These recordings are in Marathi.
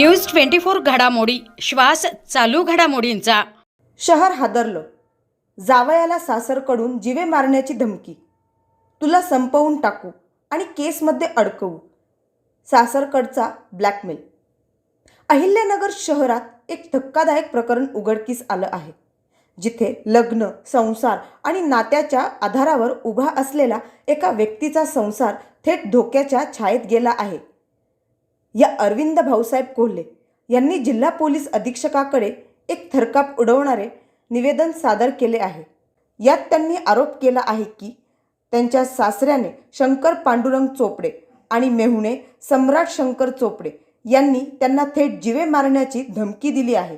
न्यूज ट्वेंटी फोर घडामोडी श्वास चालू घडामोडींचा. शहर हादरलं. जावयाला सासरकडून जिवे मारण्याची धमकी. तुला संपवून टाकू आणि केसमध्ये अडकवू. सासरकडचा ब्लॅकमेल. अहिल्यानगर शहरात एक धक्कादायक प्रकरण उघडकीस आलं आहे. जिथे लग्न संसार आणि नात्याच्या आधारावर उभा असलेला एका व्यक्तीचा संसार थेट धोक्याच्या छायेत गेला आहे. या अरविंद भाऊसाहेब कोल्हे यांनी जिल्हा पोलीस अधीक्षकाकडे एक थरकाप उडवणारे निवेदन सादर केले आहे. यात त्यांनी आरोप केला आहे की त्यांच्या सासऱ्याने शंकर पांडुरंग चोपडे आणि मेहुणे सम्राट शंकर चोपडे यांनी त्यांना थेट जिवे मारण्याची धमकी दिली आहे.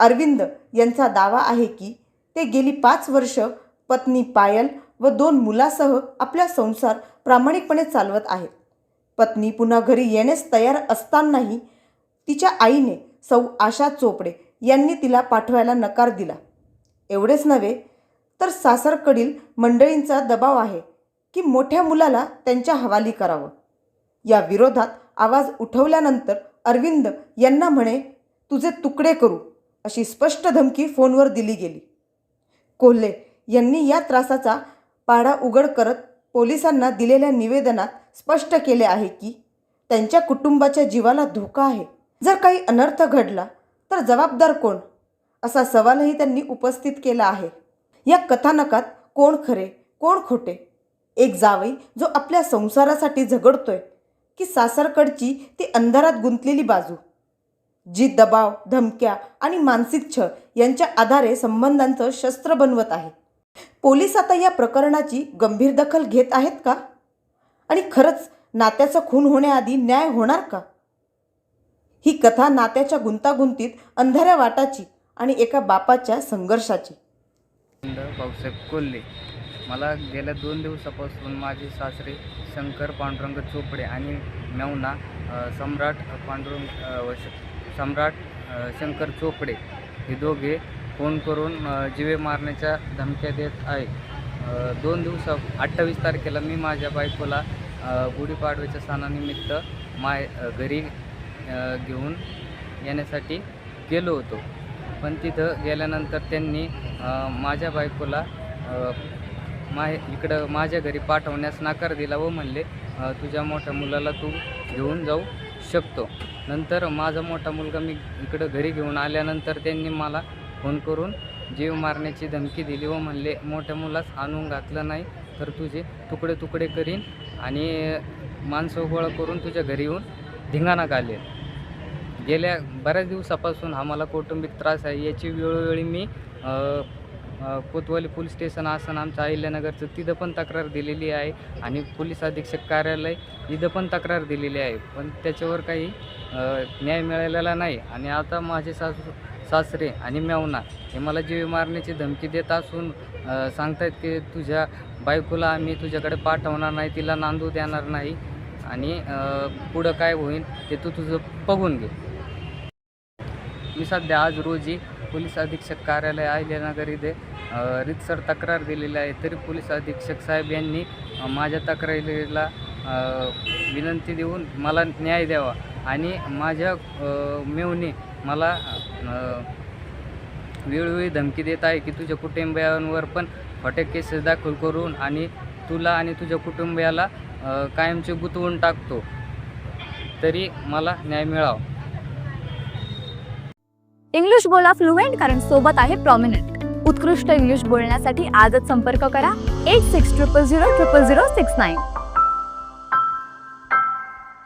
अरविंद यांचा दावा आहे की ते गेली पाच वर्ष पत्नी पायल व दोन मुलासह आपला संसार प्रामाणिकपणे चालवत आहेत. पत्नी पुन्हा घरी येण्यास तयार असतानाही तिच्या आईने सौ आशा चोपडे यांनी तिला पाठवायला नकार दिला. एवढेच नव्हे तर सासरकडील मंडळींचा दबाव आहे की मोठ्या मुलाला त्यांच्या हवाली करावं. या विरोधात आवाज उठवल्यानंतर अरविंद यांना म्हणे तुझे तुकडे करू अशी स्पष्ट धमकी फोनवर दिली गेली. कोल्हे यांनी या त्रासाचा पाडा उघड करत पोलिसांना दिलेल्या निवेदनात स्पष्ट केले आहे की त्यांच्या कुटुंबाच्या जीवाला धोका आहे. जर काही अनर्थ घडला तर जबाबदार कोण? असा सवालही त्यांनी उपस्थित केला आहे. या कथानकात कोण खरे कोण खोटे? एक जावई जो आपल्या संसारासाठी झगडतोय की सासरकडची ती अंधारात गुंतलेली बाजू? जी दबाव धमक्या आणि मानसिक छळ यांच्या आधारे संबंधांचं शस्त्र बनवत आहे. पोलीस आता या प्रकरणाची गंभीर दखल घेत आहेत का? आणि खरंच नात्याचा खून होण्याआधी न्याय होणार का? ही कथा नात्याच्या गुंतागुंतीत अंधाऱ्या वाटाची आणि एका बापाच्या संघर्षाची. भाऊसाहेब कोल्हे मला गेल्या दोन दिवसापासून माझे सासरे शंकर पांडुरंग चोपडे आणि मेवना सम्राट पांडुरंग सम्राट शंकर चोपडे हे दोघे फोन करून जीवे जिवे मारण्याच्या धमक्या देत आहे. दोन दिवसा अठ्ठावीस तारखेला मी माझ्या बायकोला गुढीपाडव्याच्या सणानिमित्त माय घरी घेऊन येण्यासाठी गेलो होतो. पण तिथं गेल्यानंतर त्यांनी माझ्या बायकोला अ, माय इकडं माझ्या घरी पाठवण्यास नकार दिला व म्हणले तुझ्या मोठ्या मुलाला तू घेऊन जाऊ शकतो. नंतर माझा मोठा मुलगा मी इकडं घरी घेऊन आल्यानंतर त्यांनी मला फोन करून जीव मारण्याची धमकी दिली व म्हणले मोठ्या मुलास आणून घातलं नाही तर तुझे तुकडे तुकडे करीन आणि माणसं गोळा करून तुझ्या घरी येऊन धिंगाणा घालेल गेल्या बऱ्याच दिवसापासून आम्हाला कौटुंबिक त्रास आहे. याची वेळोवेळी मी कोतवाली पोलीस स्टेशन असं आमचं अहिल्यानगरचं तिथं पण तक्रार दिलेली आहे आणि पोलीस अधीक्षक कार्यालय इथं पण तक्रार दिलेली आहे. पण त्याच्यावर काही न्याय मिळालेला नाही आणि आता माझे सासू सासरे आणि मेवना हे मला जीव मारण्याची धमकी देत असून सांगतायत की तुझ्या बायकोला आम्ही तुझ्याकडे पाठवणार नाही तिला नांदू देणार नाही आणि पुढं काय होईल ते तू तुझं बघून घे. मी सध्या आज रोजी पोलीस अधीक्षक कार्यालय अहिल्यानगर इथे रितसर तक्रार दिलेली आहे. तरी पोलीस अधीक्षक साहेब यांनी माझ्या तक्रारीला विनंती देऊन मला न्याय द्यावा आणि माझ्या अ, मेवणी मला वेळोवेळी धमकी देत आहे की तुझ्या कुटुंबियांवर पण खोट्या केसेस दाखल करून आणि तुला आणि तुझ्या कुटुंबियाला कायमचे गुंतवून टाकतो. तरी मला न्याय मिळावा. इंग्लिश बोला फ्लुएंट कारण सोबत आहे प्रॉमिनंट उत्कृष्ट इंग्लिश बोलण्यासाठी आजच संपर्क करा. Eight six triple zero triple zero six nine